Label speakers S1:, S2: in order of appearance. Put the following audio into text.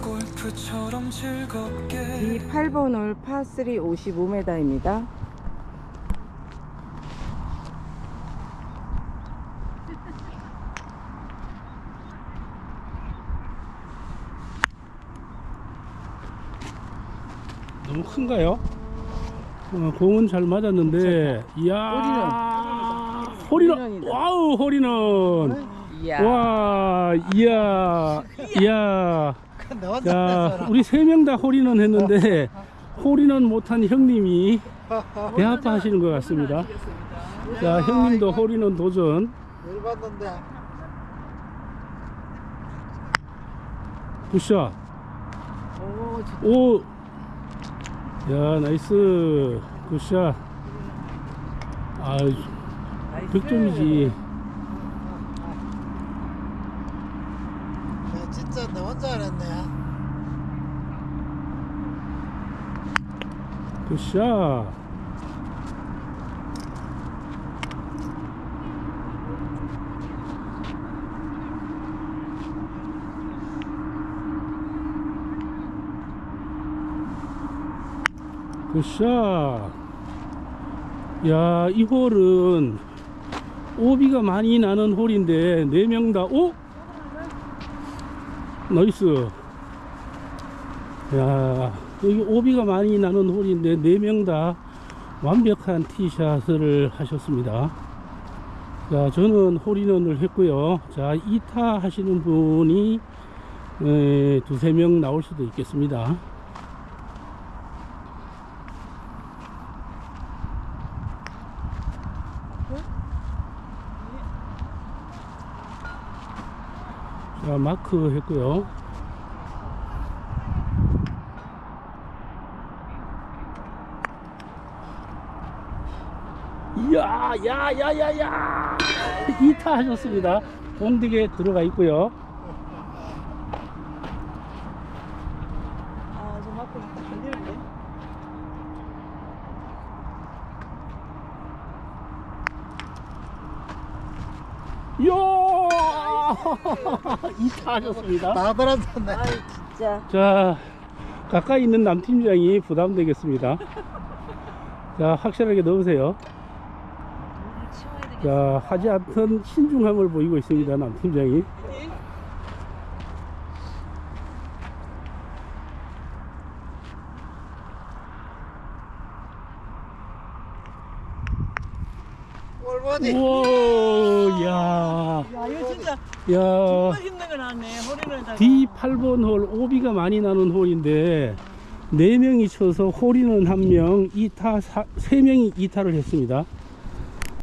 S1: 골프처럼 즐겁게
S2: 이 8번 홀 파3 55m입니다.
S3: 너무 큰가요? 어, 공은 잘 맞았는데, 이야, 홀이는,
S2: 홀이런이다.
S3: 와우,
S2: 이야.
S3: 와, 이야, 이야.
S4: 너
S3: 자, 우리 세 명 다 홀인원 했는데 홀인원 못한 형님이 배 아파 하시는 것 같습니다. 자, 형님도 홀인원 도전.
S4: 열받는데
S3: 굿샷.
S2: 오.
S3: 야, 나이스. 굿샷. 아,
S2: 나이스.
S3: 100점이지.
S4: 진짜 너 혼자 잘했네
S3: 굿샷. 굿샷. 야, 이 홀은 오비가 많이 나는 홀인데, 네명 다, 오? 나이스. 야, 여기 오비가 많이 나는 홀인데 네명다 완벽한 티샷을 하셨습니다. 자, 저는 홀인원을 했고요. 자, 2타 하시는 분이 에, 두세 명 나올 수도 있겠습니다. 자, 마크 했고요. 이야, 야, 야, 야, 야. 2타 하셨습니다. 공득에 들어가 있고요.
S2: 아, 저 맞고 건드릴게.
S3: 이야! 2타 하셨습니다.
S4: 다 들었었네
S2: 아이, 진짜.
S3: 자, 가까이 있는 남팀장이 부담되겠습니다. 자, 확실하게 넣으세요. 자, 하지 않던 신중함을 보이고 있습니다, 남팀장이.
S4: 올보니
S3: 우와, 야,
S5: 야 이거 진짜
S3: 야.
S5: 정말 힘든 거 나왔네 허리는 다
S3: D 8번 홀 오비가 많이 나는 홀인데 네 명이 쳐서 홀이는 한 명, 2타 세 명이 2타를 했습니다.